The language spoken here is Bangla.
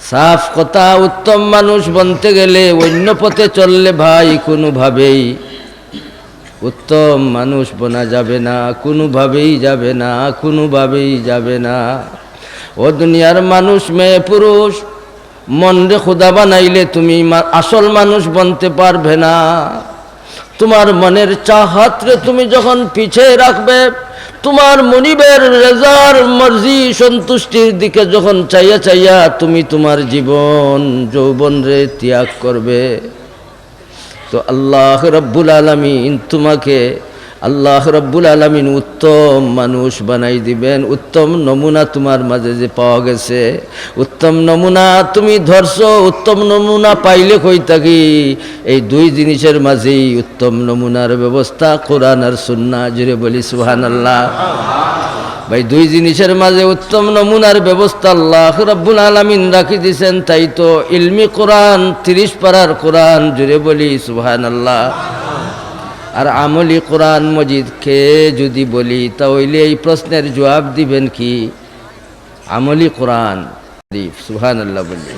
সাফ কথা, উত্তম মানুষ বনতে গেলে অন্য পথে চললে ভাই কোনোভাবেই। উত্তম মানুষ বনা যাবে না, কোনোভাবেই যাবে না, কোনোভাবেই যাবে না। ও দুনিয়ার মানুষ, মেয়ে পুরুষ মন রে খুদা বানাইলে তুমি আসল মানুষ বনতে পারবে না। তোমার মনের চাহাতরে তুমি যখন পিছিয়ে রাখবে তোমার মনিবের রেজার মর্জি সন্তুষ্টির দিকে যখন চাইয়া চাইয়া তুমি তোমার জীবন, যৌবন রে ত্যাগ করবে। তো আল্লাহ রব্বুল আলমিন তোমাকে আল্লাহ রব্বুল আলমিন উত্তম মানুষ বানাই দিবেন। উত্তম নমুনা তোমার মাঝে যে পাওয়া গেছে। উত্তম নমুনা তুমি ধরছো, উত্তম নমুনা পাইলে কই থাকি? এই দুই জিনিসের মাঝেই উত্তম নমুনার ব্যবস্থা কোরআন আর সুন্না জুড়ে বলি সুহান আল্লাহ ভাই, দুই জিনিসের মাঝে উত্তম নমুনার ব্যবস্থা আল্লাহ রব্বুল আলমিন রাখি দিছেন, তাই তো ইলমি কোরআন, তিরিশ পারার কোরআন জুড়ে বলি সুহান আল্লাহ আর আমলি কোরআন মজিদকে যদি বলি, তাহলে এই প্রশ্নের জবাব দিবেন কি? আমলি কোরআন সুহান আল্লাহ বলি।